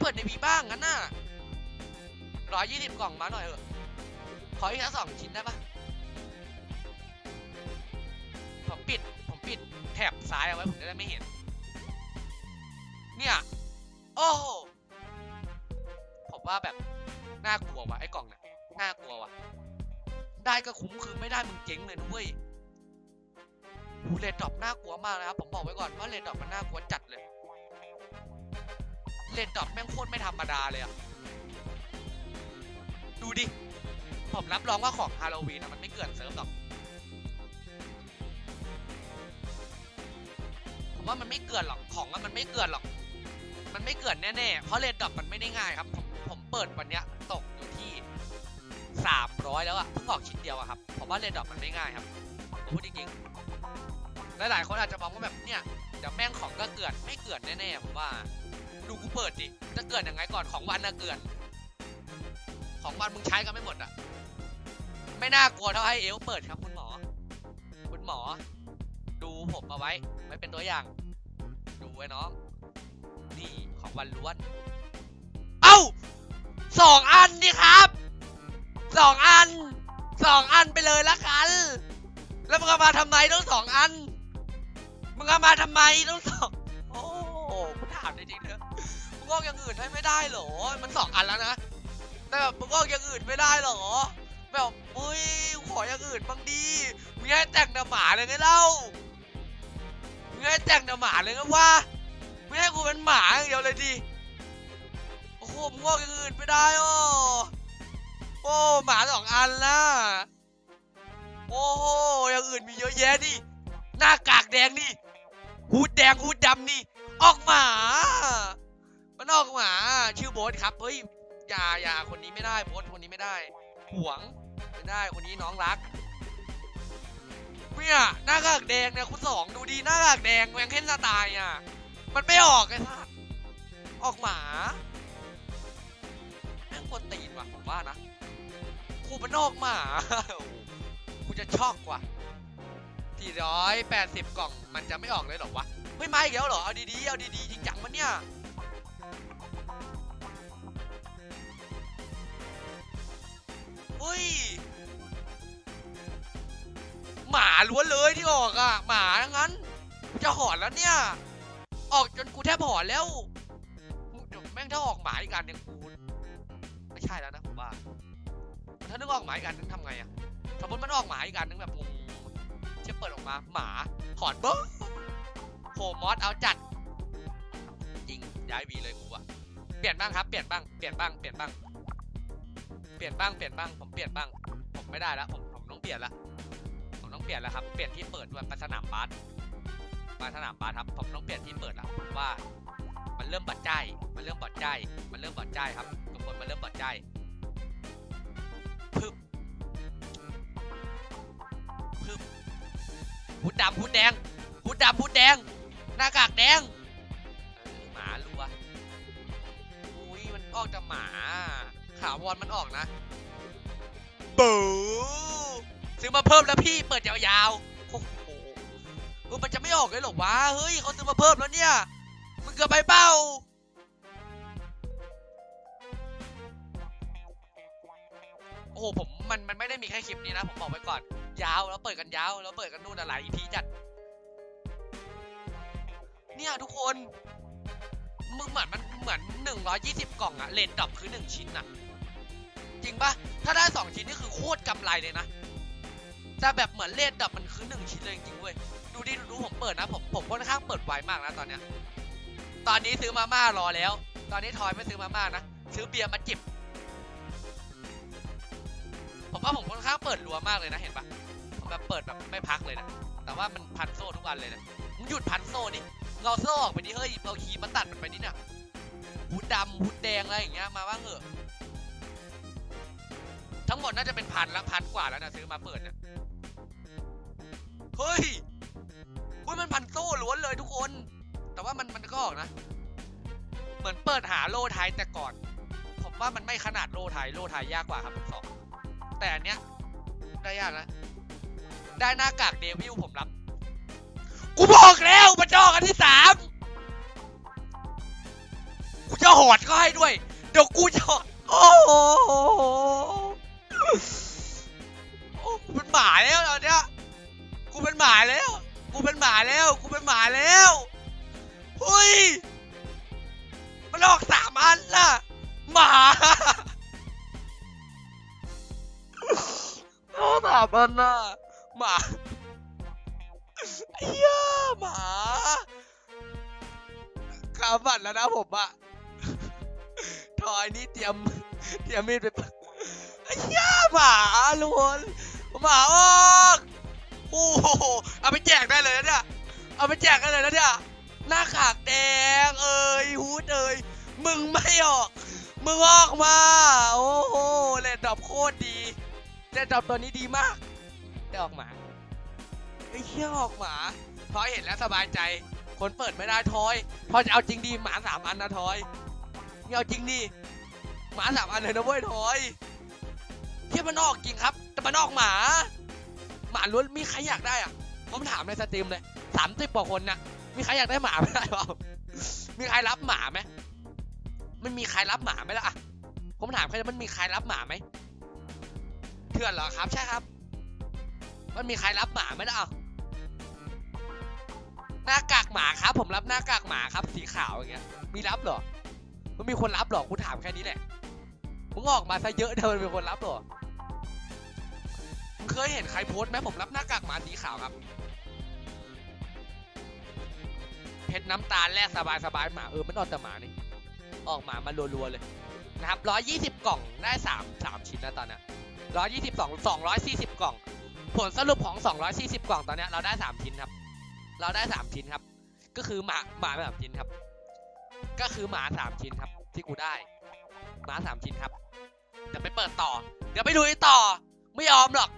เปิดในวีบ้างงั้นน่ะร้อยยี่สิบกล่องมาหน่อยเถอะขออีกสักสองชิ้นได้ปะผมปิด ผมปิดแถบซ้ายเอาไว้ผมจะได้ไม่เห็น เนี่ย โอ้ผมว่าแบบ น่ากลัวว่ะไอ้กล่องเนี่ยน่ากลัวว่ะได้ก็คุ้มคือไม่ได้มึงเจ๊งเลยนะเว้ยหูเลดดรอปน่ากลัวมากนะครับ ผมบอกไว้ก่อนว่าเลดดรอปมันน่ากลัวจัดเลย เลดดอปแม่งโคตรไม่ธรรมดาเลยอะดูดิ ผมรับรองว่าของฮาโลวีนอะมันไม่เกินเซิร์ฟหรอกผมว่ามันไม่เกินหรอกของอะมันไม่เกินหรอก มันไม่เกินแน่ๆ เพราะเลดดอปมันไม่ได้ง่ายครับ ผมผมเปิดวันเนี้ยตกอยู่ที่สามร้อยแล้วอะเพิ่งออกชิ้นเดียวอะครับผมว่าเลดดอปมันไม่ง่ายครับผมพูดจริงๆหลายๆคนอาจจะมองว่าแบบเนี่ยเดี๋ยวแม่งของก็เกินไม่เกินแน่ๆผมว่า ดูกูเปิดดิจะเกินยังไงก่อนของวันนะเกินของวันมึงใช้กันไม่หมดอะ ไม่น่ากลัวเท่าให้เอลเปิดครับคุณหมอ คุณหมอ ดูผมเอาไว้ไว้เป็นตัวอย่าง ดูไว้น้อง นี่ของวันล้วน เอ้าสองอันดิครับสองอันสองอันไปเลยละกัน แล้วมึงเอามาทำไมต้องสองอันมึงเอามาทำไมต้องสองโอ้กูถามจริงๆเถอะ งอกอย่างอื่นให้ไม่ได้เหรอ มันสองอันแล้วนะ แต่แบบมึงงอกอย่างอื่นไม่ได้เหรอ แบบเฮ้ยขออย่างอื่นบ้างดีมึงให้แต่งแต่หมาเลยไงเล่ามึงให้แต่งแต่หมาเลยไงวะไม่ให้กูเป็นหมาอย่างเดียวเลยดิ โอ้โหมึงงอกอย่างอื่นไม่ได้อ๋อโอ้หมาสองอันละโอ้โหอย่างอื่นมีเยอะแยะดิหน้ากากแดงนี่ฮูดแดงฮูดดำนี่ ออกหมา มันออกหมาชื่อโบ๊ทครับเฮ้ยอย่าอย่าคนนี้ไม่ได้โบ๊ทคนนี้ไม่ได้หวงไม่ได้คนนี้น้องรักเนี่ยหน้ากากแดงเนี่ยคุณสองดูดีหน้ากากแดงแวงเค้นสไตล์อะมันไม่ออกไอ้สัสออกหมาแม่งกวนตีนว่ะผมว่านะกูมันออกหมากูจะช็อกว่ะ480 กล่องมันจะไม่ออกเลยหรอวะไม่มาอีกแล้วเหรอเอาดีๆเอาดีๆจริงจังมันเนี่ย เฮ้ย หมาล้วนเลยที่ออกอะ หมาทั้งนั้น จะหอนแล้วเนี่ย ออกจนกูแทบหอนแล้วแม่งถ้าออกหมาอีกอันเนี่ยกูไม่ใช่แล้วนะผมว่า ถ้านึกออกหมาอีกอันนึงทำไงอะสมมติมันออกหมาอีกอันนึงแบบงงๆจะเปิดออกมา หมาหอนเบิ้งโหมอสเอาจัด จริงย้ายวีเลยกูอะเปลี่ยนบ้างครับ เปลี่ยนบ้าง เปลี่ยนบ้าง เปลี่ยนบ้าง เปลี่ยนบ้างเปลี่ยนบ้างผมเปลี่ยนบ้าง ผมไม่ได้แล้วผมผมต้องเปลี่ยนละผมต้องเปลี่ยนแล้วครับเปลี่ยนที่เปิดด้วยไปสนามบาสไปสนามบาสครับ ผมต้องเปลี่ยนที่เปิดแล้วว่า มันเริ่มบอดใจมันเริ่มบอดใจมันเริ่มบอดใจครับทุกคนมันเริ่มบอดใจพึบพึบหูดำหูแดงหูดำหูแดง หน้ากากแดงาวอนมันออกนะบูซื้อมาเพิ่มแล้วพี่เปิดยาวๆโอ้โหเออมันจะไม่ออกเลยหรอวะเฮ้ยเขาซื้อมาเพิ่มแล้วเนี่ยมึงเกือบไปเป้าโอ้โหผมมันมันไม่ได้มีแค่คลิปนี้นะผมบอกไว้ก่อน ยาวแล้วเปิดกันยาวแล้วเปิดกันนู่นอะไรอีพีจัด เนี่ยทุกคนมึงเหมือนมันเหมือนหนึ่งร้อยยี่สิบกล่องอะเลนดรอปคือหนึ่งชิ้นอะ จริงปะถ้าได้สองชิ้นนี่คือโคตรกำไรเลยนะแต่แบบเหมือนเลนดรอปมันคือหนึ่งชิ้นเลยจริงๆเว้ย ดูดิดูดูผมเปิดนะ ผมผมค่อนข้างเปิดไวมากนะตอนเนี้ย ตอนนี้ซื้อมาม่ารอแล้ว ตอนนี้ทอยไม่ซื้อมาม่านะ ซื้อเบียร์มาจิบ ผมว่าผมค่อนข้างเปิดรัวมากเลยนะเห็นปะผมแบบเปิดแบบไม่พักเลยนะ แต่ว่ามันพันโซ่ทุกวันเลยนะมึงหยุดพันโซ่ดิมึงเอาโซ่ออกไปดิเฮ้ยเอาคีมาตัดมันไปดิเนี่ยหูดำหูแดงอะไรอย่างเงี้ยมาบ้างเหอะ ทั้งหมดน่าจะเป็นพันละพันกว่าแล้วนะซื้อมาเปิดเนี่ยเฮ้ยเฮ้ยมันพันโซ่ล้วนเลยทุกคน แต่ว่ามันมันก็ออกนะ เหมือนเปิดหาโล่ไทยแต่ก่อน ผมว่ามันไม่ขนาดโล่ไทยโล่ไทยยากกว่าครับสองแต่อันเนี้ยได้ยากนะ ได้หน้ากากเดวิลผมรับ กูบอกแล้วมันจอกอันที่สามกูจะหอดก็ให้ด้วย เดี๋ยวกูจะหอดโอ้ โอ้กูเป็นหมาแล้วตอนเนี้ยกูเป็นหมาแล้ว กูเป็นหมาแล้ว กูเป็นหมาแล้วเฮ้ยมันออกสามอันล่ะ หมาโอ้สามอันน่ะ หมาไอ้เหี้ยหมาขาบัดแล้วนะผมอะทอยนี่เตรียมเตรียมมีดไป เหี้ยหมาลุนหมาออกโอ้โหเอาไปแจกได้เลยนะเนี่ยเอาไปแจกกันเลยนะเนี่ยหน้ากากแดงเอ้ยฮูดเอ้ยมึงไม่ออก มึงออกมา โอ้โหเลนดอปโคตรดีเลนดอปตัวนี้ดีมากได้ออกหมาไอ้เหี้ยออกหมาทอยเห็นแล้วสบายใจ คนเปิดไม่ได้ทอยทอยจะเอาจริงดีหมาสามอันนะทอยนี่เอาจริงดิหมาสามอันเลยนะเว้ยทอย เที่ยมันออกจริงครับ แต่มันออกหมา หมาล้วนมีใครอยากได้อะผมถามในสตรีมเลยสามสิบกว่าคนนะมีใครอยากได้หมาไหมได้เปล่ามีใครรับหมาไหมมันมีใครรับหมาไหมล่ะอะผมถามแค่มันมีใครรับหมาไหมเถื่อนเหรอครับ ใช่ครับ มันมีใครรับหมาไหมล่ะอะหน้ากากหมาครับ ผมรับหน้ากากหมาครับ สีขาวอย่างเงี้ย มีรับเหรอมันมีคนรับหรอกูถามแค่นี้แหละมึงออกมาซะเยอะเดี๋ยวมันมีคนรับหรอ เคยเห็นใครโพสต์ไหมผมรับหน้ากากหมาสีขาวครับ เพชรน้ำตาลแลกสบายสบายหมาเออมันออกแต่หมานี่ ออกหมามารัวๆเลยนะครับร้อยยี่สิบกล่องได้สามสามชิ้นนะตอนนี้ร้อยยี่สิบสองสองร้อยสี่สิบกล่อง ผลสรุปของสองร้อยสี่สิบกล่องตอนนี้เราได้สามชิ้นครับ เราได้สามชิ้นครับ ก็คือหมาหมาสามชิ้นครับ ก็คือหมาสามชิ้นครับ ที่กูได้หมาสามชิ้นครับเดี๋ยวไปเปิดต่อ เดี๋ยวไปดูต่อ ไม่ยอมหรอก